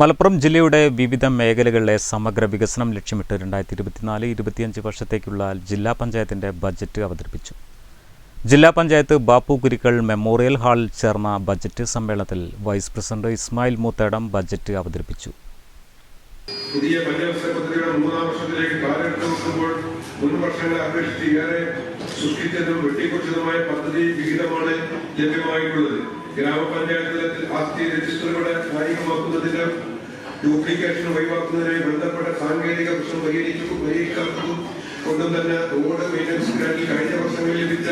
Malappuram ജില്ലയുടെ വിവിധ മേഖലകളിലെ സമഗ്ര വികസനം ലക്ഷ്യമിട്ട് രണ്ടായിരത്തി ഇരുപത്തിനാല് ഇരുപത്തിയഞ്ച് വർഷത്തേക്കുള്ള ജില്ലാ പഞ്ചായത്തിന്റെ ബജറ്റ് അവതരിപ്പിച്ചു. ജില്ലാ പഞ്ചായത്ത് ബാപ്പു കുരിക്കൾ മെമ്മോറിയൽ ഹാളിൽ ചേർന്ന ബജറ്റ് സമ്മേളനത്തിൽ vice president Ismail Moothedam budget അവതരിപ്പിച്ചു. പുതിയ പഞ്ചവത്സര മൂന്നാം വർഷത്തിലേക്ക് പദ്ധതി വിഹിതമാണ് ലഭ്യമായിട്ടുള്ളത്. ഗ്രാമപഞ്ചായത്ത് തലത്തിൽ ആസ്തി രജിസ്റ്ററുകളെ കായികമാക്കുന്നതിന് ഡ്യൂപ്ലിക്കേഷൻ ഒഴിവാക്കുന്നതിനായി ബന്ധപ്പെട്ട സാങ്കേതിക പ്രശ്നം പരിഹരിച്ചു പരിഹരിക്കാത്തതും കൊണ്ടും തന്നെ റോഡ് മെയിന്റനൻസ് ഗ്രാൻഡിൽ കഴിഞ്ഞ വർഷങ്ങളിൽ ലഭിച്ച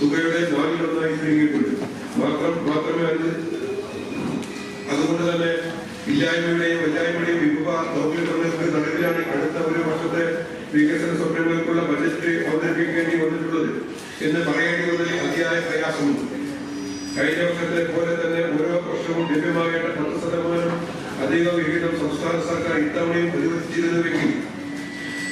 തുകയുടെ നാലിലൊന്നായി ചുരുങ്ങിയിട്ടുണ്ട്. മാത്രം മാത്രമേ അത് അതുകൊണ്ട് തന്നെ ഇല്ലായ്മയുടെയും വല്ലായ്മയുടെയും വിഭവ ദൗർലഭ്യങ്ങൾക്ക് നടുവിലാണ് അടുത്ത ഒരു വർഷത്തെ വികസന സ്വപ്നങ്ങൾക്കുള്ള ബജറ്റ് അവതരിപ്പിക്കേണ്ടി വന്നിട്ടുള്ളത് എന്ന് പറയേണ്ടി വന്നതിൽ അതിയായ പ്രയാസമുണ്ട്. കഴിഞ്ഞ വർഷത്തെ പോലെ തന്നെ ഓരോ വർഷവും ലഭ്യമാകേണ്ട പത്ത് ശതമാനം അധിക സംസ്ഥാന സർക്കാർ ഇത്തവണയും അനുവദിച്ചിരുന്നുവെങ്കിൽ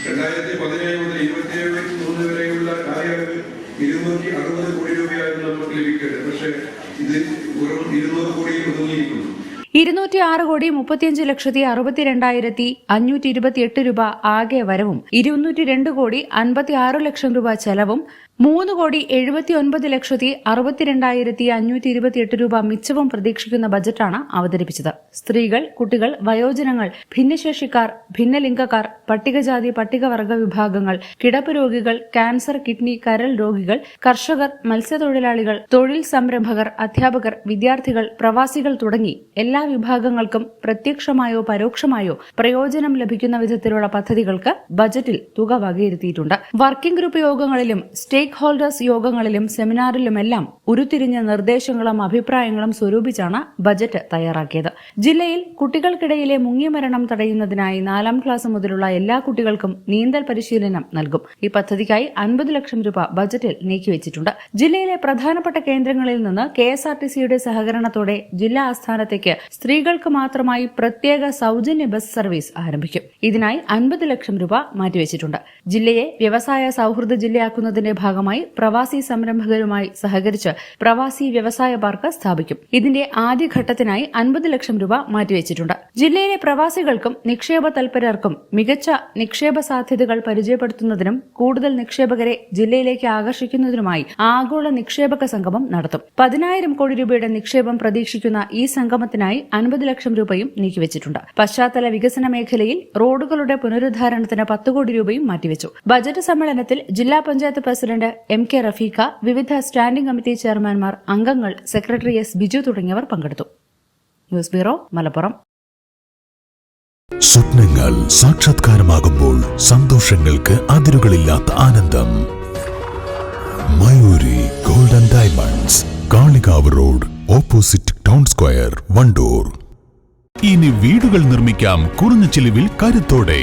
രണ്ടായിരത്തി പതിനേഴ് മുതൽ ഇരുപത്തിയേഴ് മൂന്ന് വരെയുള്ള കാലയളവിൽ ഇരുന്നൂറ്റി അറുപത് കോടി രൂപയായിരുന്നു നമുക്ക് ലഭിക്കേണ്ടത്. പക്ഷേ ഇത് വെറും ഇരുന്നൂറ് കോടിയിൽ ഒതുങ്ങിയിരിക്കുന്നു. ഇരുന്നൂറ്റി ആറ് കോടി മുപ്പത്തിയഞ്ച് ലക്ഷത്തി അറുപത്തിരണ്ടായിരത്തി അഞ്ഞൂറ്റി ഇരുപത്തിയെട്ട് രൂപ ആകെ വരവും. ഇരുന്നൂറ്റി രണ്ട് കോടി അൻപത്തി ആറ് ലക്ഷം രൂപ ചെലവും മൂന്ന് കോടി എഴുപത്തി ഒൻപത് ലക്ഷത്തി അറുപത്തിരണ്ടായിരത്തി അഞ്ഞൂറ്റി ഇരുപത്തിയെട്ട് രൂപ മിച്ചവും പ്രതീക്ഷിക്കുന്ന ബജറ്റാണ് അവതരിപ്പിച്ചത്. സ്ത്രീകൾ കുട്ടികൾ വയോജനങ്ങൾ ഭിന്നശേഷിക്കാർ ഭിന്നലിംഗക്കാർ പട്ടികജാതി പട്ടികവർഗ വിഭാഗങ്ങൾ കിടപ്പ് രോഗികൾ ക്യാൻസർ കിഡ്നി കരൾ രോഗികൾ കർഷകർ മത്സ്യത്തൊഴിലാളികൾ തൊഴിൽ സംരംഭകർ അധ്യാപകർ വിദ്യാർത്ഥികൾ പ്രവാസികൾ തുടങ്ങി എല്ലാ വിഭാഗങ്ങൾക്കും പ്രത്യക്ഷമായോ പരോക്ഷമായോ പ്രയോജനം ലഭിക്കുന്ന വിധത്തിലുള്ള പദ്ധതികൾക്ക് ബജറ്റിൽ തുക വകയിരുത്തിയിട്ടുണ്ട്. വർക്കിംഗ് ഗ്രൂപ്പ് യോഗങ്ങളിലും സ്റ്റേക്ക് ഹോൾഡേഴ്സ് യോഗങ്ങളിലും സെമിനാറിലുമെല്ലാം ഉരുത്തിരിഞ്ഞ നിർദ്ദേശങ്ങളും അഭിപ്രായങ്ങളും സ്വരൂപിച്ചാണ് ബജറ്റ് തയ്യാറാക്കിയത്. ജില്ലയിൽ കുട്ടികൾക്കിടയിലെ മുങ്ങിമരണം തടയുന്നതിനായി നാലാം ക്ലാസ് മുതലുള്ള എല്ലാ കുട്ടികൾക്കും നീന്തൽ പരിശീലനം നൽകും. ഈ പദ്ധതിക്കായി അൻപത് ലക്ഷം രൂപ ബജറ്റിൽ നീക്കിവച്ചിട്ടുണ്ട്. ജില്ലയിലെ പ്രധാനപ്പെട്ട കേന്ദ്രങ്ങളിൽ നിന്ന് കെ എസ് ആർ ടി സിയുടെ സഹകരണത്തോടെ ജില്ലാ ആസ്ഥാനത്തേക്ക് സ്ത്രീകൾക്ക് മാത്രമായി പ്രത്യേക സൗജന്യ ബസ് സർവീസ് ആരംഭിക്കും. ഇതിനായി അൻപത് ലക്ഷം രൂപ മാറ്റിവെച്ചിട്ടുണ്ട്. ജില്ലയെ വ്യവസായ സൌഹൃദ ജില്ലയാക്കുന്നതിന്റെ ഭാഗമായി പ്രവാസി സംരംഭകരുമായി സഹകരിച്ച് പ്രവാസി വ്യവസായ പാർക്ക് സ്ഥാപിക്കും. ഇതിന്റെ ആദ്യഘട്ടത്തിനായി അൻപത് ലക്ഷം രൂപ മാറ്റിവെച്ചിട്ടുണ്ട്. ജില്ലയിലെ പ്രവാസികൾക്കും നിക്ഷേപ തൽപരർക്കും മികച്ച നിക്ഷേപ സാധ്യതകൾ പരിചയപ്പെടുത്തുന്നതിനും കൂടുതൽ നിക്ഷേപകരെ ജില്ലയിലേക്ക് ആകർഷിക്കുന്നതിനുമായി ആഗോള നിക്ഷേപക സംഗമം നടത്തും. പതിനായിരം കോടി രൂപയുടെ നിക്ഷേപം പ്രതീക്ഷിക്കുന്ന ഈ സംഗമത്തിനായി അൻപത് ലക്ഷം രൂപയും നീക്കിവച്ചിട്ടുണ്ട്. പശ്ചാത്തല വികസന മേഖലയിൽ റോഡുകളുടെ പുനരുദ്ധാരണത്തിന് പത്ത് കോടി രൂപയും മാറ്റിവെച്ചു. ബജറ്റ് സമ്മേളനത്തിൽ ജില്ലാ panchayat president M K Rafeeqa വിവിധ സ്റ്റാൻഡിംഗ് കമ്മിറ്റി ചെയർമാൻമാർ അംഗങ്ങൾ സെക്രട്ടറി എസ് ബിജു തുടങ്ങിയവർ പങ്കെടുത്തു. News bureau Malappuram. സ്വപ്നങ്ങൾ സാക്ഷാത്കാരമാകുമ്പോൾ സന്തോഷങ്ങൾക്ക് അതിരുകളില്ലാത്ത ആനന്ദം. Mayuri golden diamonds Kalikavu road opposite town square Wandoor. ഇനി വീടുകൾ നിർമ്മിക്കാം കുറഞ്ഞ ചിലവിൽ കരുത്തോടെ.